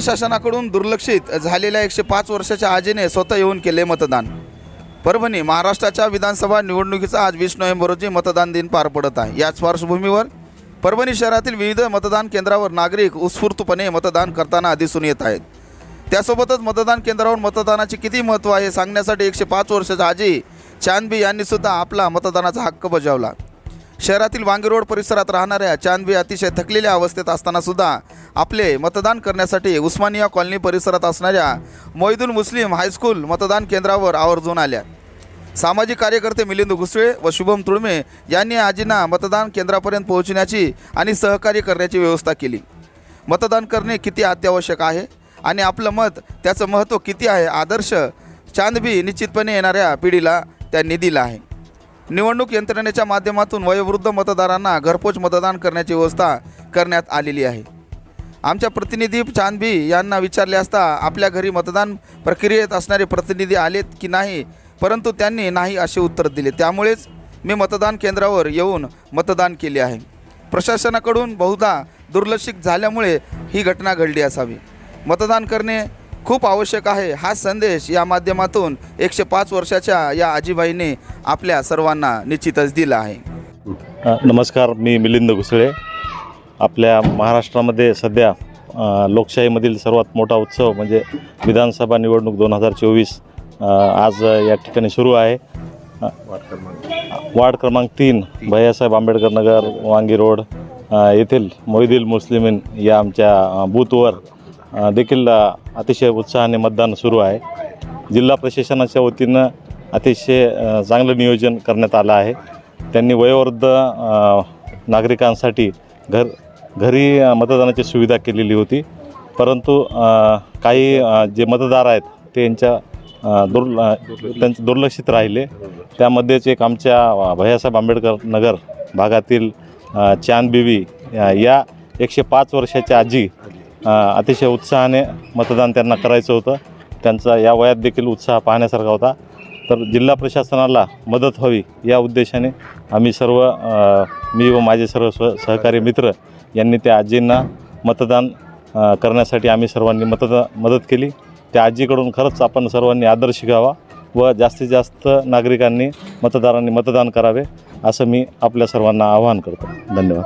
प्रशासनाकडून दुर्लक्षित झालेल्या एकशे पाच वर्षाच्या आजीने स्वतः येऊन केले मतदान. परभणी महाराष्ट्राच्या विधानसभा निवडणुकीचा आज वीस नोव्हेंबर रोजी मतदान दिन पार पडत आहे. याच पार्श्वभूमीवर परभणी शहरातील विविध मतदान केंद्रावर नागरिक उत्स्फूर्तपणे मतदान करताना दिसून येत आहेत. त्यासोबतच मतदान केंद्रावर मतदानाचे किती महत्त्व आहे सांगण्यासाठी एकशे पाच वर्षाच्या आजी चांदबी यांनी सुद्धा आपला मतदानाचा हक्क बजावला. शहरातील वांगी रोड परिसरात राहणाऱ्या चांदबी अतिशय थकलेल्या अवस्थेत असताना सुद्धा आपले मतदान करण्यासाठी उस्मानिया कॉलनी परिसरात असणाऱ्या मोहिदुल मुस्लिम हायस्कूल मतदान केंद्रावर आवर्जून आल्या. सामाजिक कार्यकर्ते मिलिंद घुसळे व शुभम तुळमे यांनी आजींना मतदान केंद्रापर्यंत पोहोचण्याची आणि सहकार्य करण्याची व्यवस्था केली. मतदान करणे किती अत्यावश्यक आहे आणि आपलं मत त्याचं महत्त्व किती आहे आदर्श चांदबी निश्चितपणे येणाऱ्या पिढीला त्यांनी दिला आहे. निवडणूक यंत्रणेच्या माध्यमातून वयोवृद्ध मतदारांना घरपोच मतदान करण्याची व्यवस्था करण्यात आलेली आहे. आमच्या प्रतिनिधी चांदबी यांना विचारले असता आपल्या घरी मतदान प्रक्रियेत असणारे प्रतिनिधी आलेत की नाही? परंतु त्यांनी नाही असे उत्तर दिले. त्यामुळेच मी मतदान केंद्रावर येऊन मतदान केले आहे. प्रशासनाकडून बहुधा दुर्लक्षित झाल्यामुळे ही घटना घडली असावी. मतदान करणे खूप आवश्यक आहे हा संदेश या माध्यमातून एकशे पाच वर्षाच्या या आजीबाईने आपल्या सर्वांना निश्चितच दिला आहे. नमस्कार मी मिलिंद घुसळे. आपल्या महाराष्ट्रामध्ये सध्या लोकशाहीमधील सर्वात मोठा उत्सव म्हणजे विधानसभा निवडणूक दोन हजार चोवीस आज या ठिकाणी सुरू आहे. वार्ड क्रमांक तीन भैयासाहेब आंबेडकर नगर वांगी रोड येथील मोहिदील मुस्लिमीन या आमच्या बूथवर देखील अतिशय उत्साहाने मतदान सुरू आहे. जिल्हा प्रशासनाच्या वतीनं अतिशय चांगलं नियोजन करण्यात आलं आहे. त्यांनी वयोवृद्ध नागरिकांसाठी घर घरी मतदानाची सुविधा केलेली होती. परंतु काही जे मतदार आहेत ते यांच्या दुर् त्यांचे दुर्लक्षित राहिले. त्यामध्येच एक आमच्या भयासाहेब भैयासाहेब आंबेडकर नगर भागातील अ, चांद या- एकशे पाच वर्षाच्या आजी अतिशय उत्साहाने मतदान त्यांना करायचं होतं. त्यांचा या वयात देखील उत्साह पाहण्यासारखा होता. तर जिल्हा प्रशासनाला मदत व्हावी या उद्देशाने आम्ही सर्व मी व माझे सर्व स्व सहकारी मित्र यांनी त्या आजींना मतदान करण्यासाठी आम्ही सर्वांनी मतदा मदत केली. त्या आजीकडून खरंच आपण सर्वांनी आदर्श घ्यावा व जास्तीत जास्त नागरिकांनी मतदारांनी मतदान करावे असं मी आपल्या सर्वांना आवाहन करतो. धन्यवाद.